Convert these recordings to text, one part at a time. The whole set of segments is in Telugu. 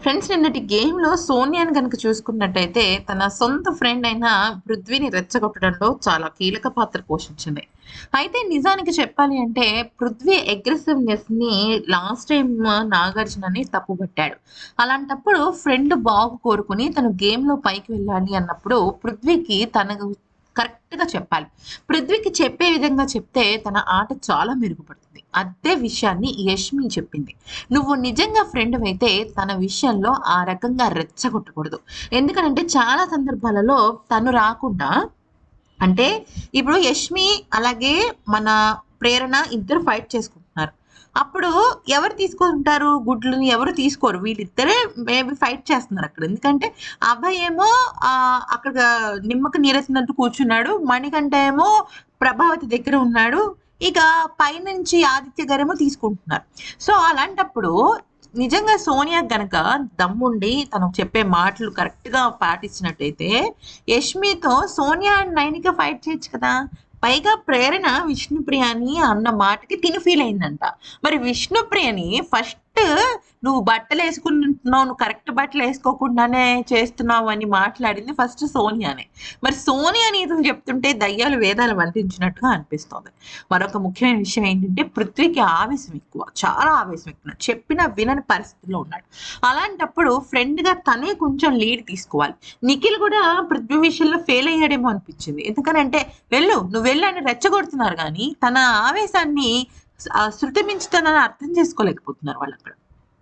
ఫ్రెండ్స్ నిన్నటి గేమ్‌లో సోనియాని కనుక చూసుకున్నట్టయితే, తన సొంత ఫ్రెండ్ అయిన పృథ్వీని రెచ్చగొట్టడంలో చాలా కీలక పాత్ర పోషించింది. అయితే నిజానికి చెప్పాలి అంటే, పృథ్వీ అగ్రెసివ్‌నెస్‌ని లాస్ట్ టైం నాగార్జునని తప్పుపట్టాడు. అలాంటప్పుడు ఫ్రెండ్ బాగు కోరుకుని తను గేమ్‌లో పైకి వెళ్ళాలి అన్నప్పుడు పృథ్వీకి తనకు కరెక్ట్‌గా చెప్పాలి. పృథ్వీకి చెప్పే విధంగా చెప్తే తన ఆట చాలా మెరుగుపడుతుంది. అదే విషయాన్ని యష్మి చెప్పింది. నువ్వు నిజంగా ఫ్రెండ్ అయితే తన విషయంలో ఆ రకంగా రెచ్చగొట్టకూడదు. ఎందుకంటే చాలా సందర్భాలలో తను రాకుండా అంటే ఇప్పుడు యష్మి అలాగే మన ప్రేరణ ఇద్దరు ఫైట్ చేసుకుంటారు అప్పుడు ఎవరు తీసుకుంటారు గుడ్లని? ఎవరు తీసుకోరు. వీళ్ళిద్దరే మేబీ ఫైట్ చేస్తున్నారు అక్కడ. ఎందుకంటే అభయ్ ఏమో అక్కడ నిమ్మకి నీరసినట్టు కూర్చున్నాడు. మణికంఠ ఏమో ప్రభావతి దగ్గర ఉన్నాడు. ఇక పైనుంచి ఆదిత్య గారేమో తీసుకుంటున్నారు. సో, అలాంటప్పుడు నిజంగా సోనియా గనక దమ్ముండి తను చెప్పే మాటలు కరెక్ట్‌గా పాటించినట్టయితే, యష్మితో సోనియా అండ్ నైనిక ఫైట్ చేయొచ్చు కదా! పైగా ప్రేరణ విష్ణుప్రియని అన్న మాటకి తిని ఫీల్ అయిందంట. మరి విష్ణుప్రియని ఫస్ట్ నువ్వు బట్టలేసుకుంటున్నావు. నువ్వు కరెక్ట్ బట్టలు వేసుకోకుండానే చేస్తున్నావు అని మాట్లాడింది ఫస్ట్ సోనియానే. మరి సోనియా నీతులు చెప్తుంటే దయ్యాలు వేదాలు వల్లించినట్టుగా అనిపిస్తోంది. మరొక ముఖ్యమైన విషయం ఏంటంటే పృథ్వీకి ఆవేశం ఎక్కువ. చాలా ఆవేశం ఎక్కువ. చెప్పినా వినని పరిస్థితిలో ఉన్నాడు. అలాంటప్పుడు ఫ్రెండ్‌గా తనే కొంచెం లీడ్ తీసుకోవాలి. నిఖిల్ కూడా పృథ్వీ విషయంలో ఫెయిల్ అయ్యాడేమో అనిపించింది. ఎందుకనంటే వెళ్ళు నువ్వు వెళ్ళని రెచ్చగొడుతున్నారు కానీ తన ఆవేశాన్ని ఆహ్, శృతి అర్థం చేసుకోలేకపోతున్నారు వాళ్ళక్కడ.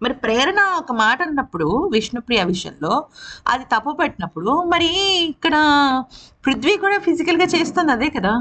మరి ప్రేరణ ఒక మాట అన్నప్పుడు విష్ణుప్రియ విషయంలో అది తప్పు పెట్టినప్పుడు మరి ఇక్కడ పృథ్వీ కూడా ఫిజికల్‌గా చేస్తుంది అదే కదా!